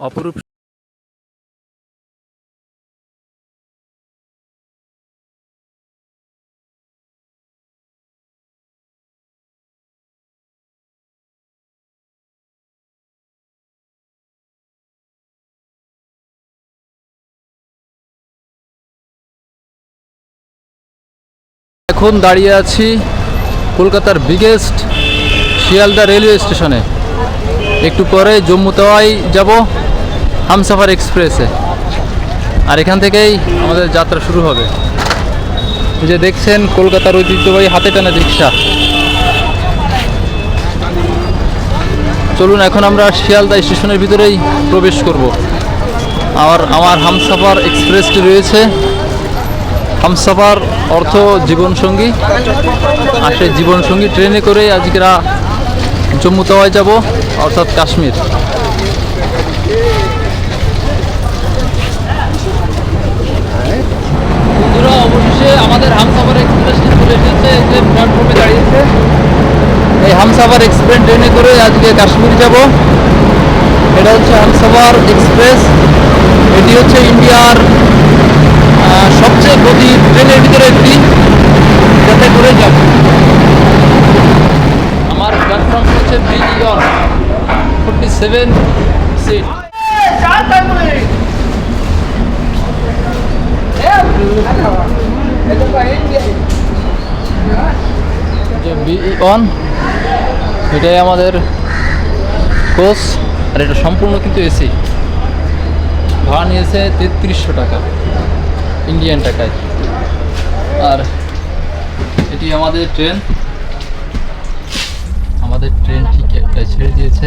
অপরূপ এখন দাঁড়িয়ে আছি কলকাতার বিগেস্ট শিয়ালদা রেলওয়ে স্টেশনে একটু পরে জম্মু তাওয়াই যাব। হামসাফার এক্সপ্রেসে। আর এখান থেকেই আমাদের যাত্রা শুরু হবে। যে দেখছেন, কলকাতার ঐতিহ্যবাহী হাতে টানা রিক্সা। চলুন, এখন আমরা শিয়ালদা স্টেশনের ভিতরেই প্রবেশ করব। আর আমার হামসাফার এক্সপ্রেসটি রয়েছে। হামসাফার অর্থ জীবনসঙ্গী। আর সেই জীবনসঙ্গী ট্রেনে করে আজকেরা জম্মু তাওয়ায় যাব, অর্থাৎ কাশ্মীর বন্ধুরা অবশেষে আমাদের হামসাফার এক্সপ্রেসটি চলে এসেছে যে প্ল্যাটফর্মে দাঁড়িয়েছে, এই হামসাফার এক্সপ্রেস ট্রেনে করে আজকে কাশ্মীর যাব। এটা হচ্ছে হামসাফার এক্সপ্রেস। এটি হচ্ছে ইন্ডিয়ার সবচেয়ে গতি ট্রেনের ভিতরে একটি। যাতে করে যাব আমার প্ল্যাটফর্ম হচ্ছে বিলিয়ন ফোর্টি সেভেন সিট যে বিইন এটাই আমাদের কোচ আর এটা সম্পূর্ণ কিন্তু এসি ভাড়া নিয়েছে তেত্রিশশো টাকা ইন্ডিয়ান টাকায়। আর এটি আমাদের ট্রেন আমাদের ট্রেন ঠিক একটা ছেড়ে দিয়েছে।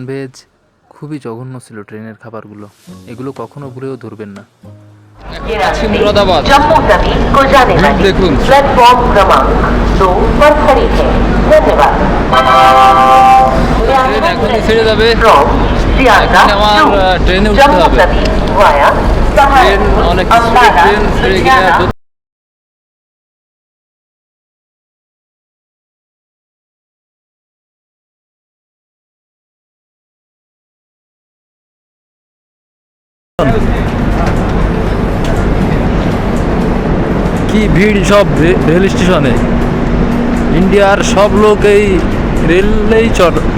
ননভেজ খুবই জঘন্য ছিল ট্রেনের খাবারগুলো। এগুলো কখনো ভুলেও ধরবেন না। দেখুন। ট্রেনে উঠতে হবে। ট্রেন অনেক কিছু ট্রেন ছেড়ে গিয়ে কি ভিড় সব রেল স্টেশনে? ইন্ডিয়ার সব লোক এই রেলেই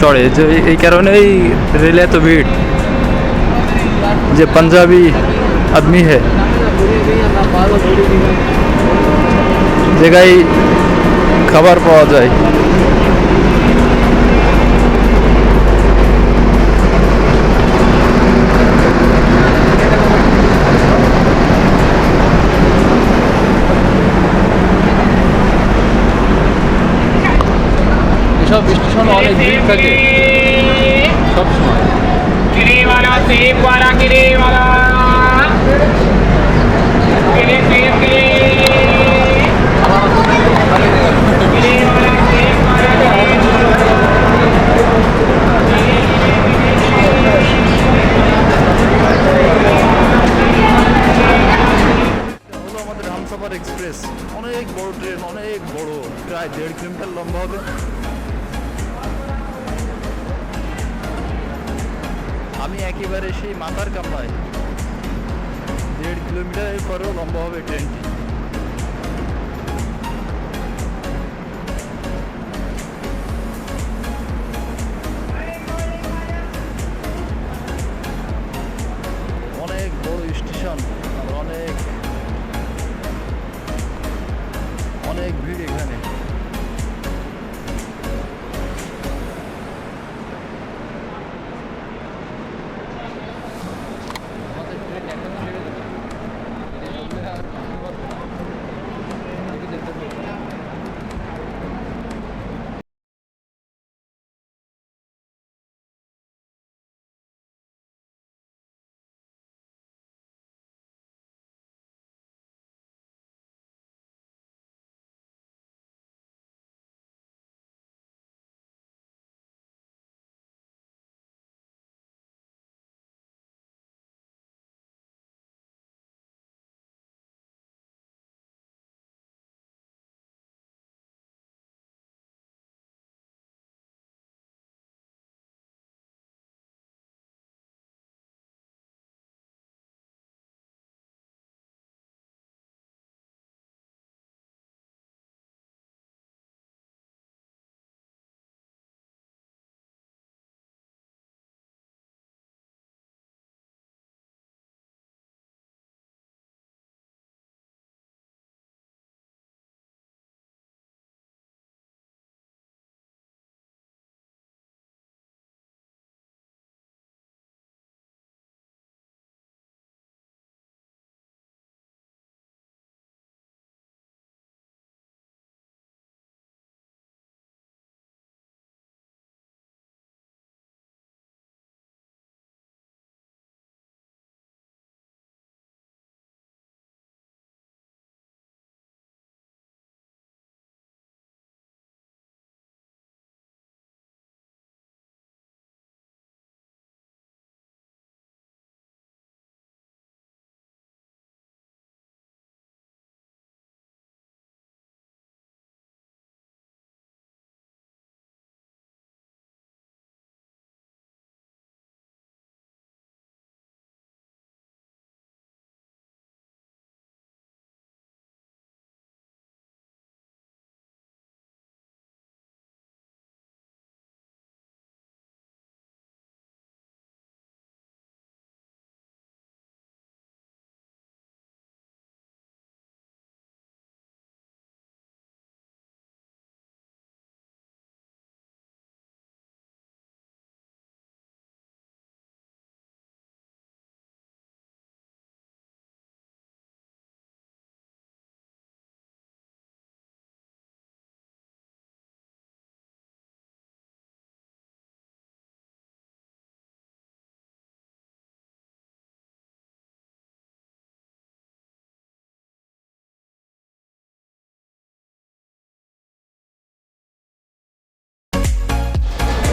চড়ে যে এই কারণেই রেলে এত ভিড়। যে পাঞ্জাবি আদমি হে। জায়গায় খাবার পাওয়া যায়। আমাদের হামসাফার এক্সপ্রেস। অনেক বড় ট্রেন অনেক বড় প্রায় দেড় কিলোমিটার লম্বা হবে। আমি একেবারে সেই মাথার কাপায়। দেড় কিলোমিটার পরেও লম্বা হবে ট্রেনটি।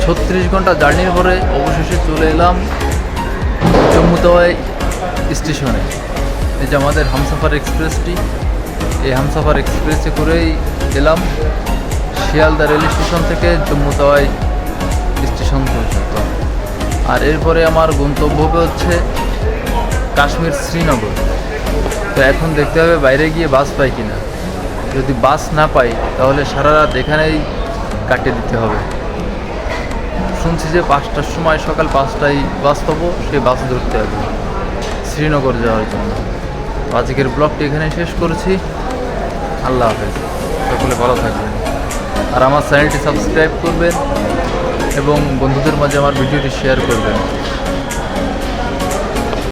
ছত্রিশ ঘণ্টা জার্নির পরে অবশেষে চলে এলাম জম্মু তাওয়াই স্টেশনে। এই যে আমাদের হামসাফার এক্সপ্রেসটি, এই হামসাফার এক্সপ্রেসে করেই এলাম শিয়ালদা রেল স্টেশন থেকে জম্মু তাওয়াই স্টেশন পর্যন্ত। আর এরপরে আমার গন্তব্য হচ্ছে কাশ্মীর শ্রীনগর। তো এখন দেখতে হবে বাইরে গিয়ে বাস পাই কিনা। যদি বাস না পাই, তাহলে সারা রাত এখানেই কাটিয়ে দিতে হবে। শুনছি যে পাঁচটার সময় সকাল পাঁচটায় বাস পাবো, সেই বাস ধরতে হবে। শ্রীনগর যাওয়ার জন্য। আজকের ব্লগটি এখানে শেষ করেছি। আল্লাহ হাফেজ। সকলে ভালো থাকবেন। আর আমার চ্যানেলটি সাবস্ক্রাইব করবেন এবং বন্ধুদের মাঝে আমার ভিডিওটি শেয়ার করবেন।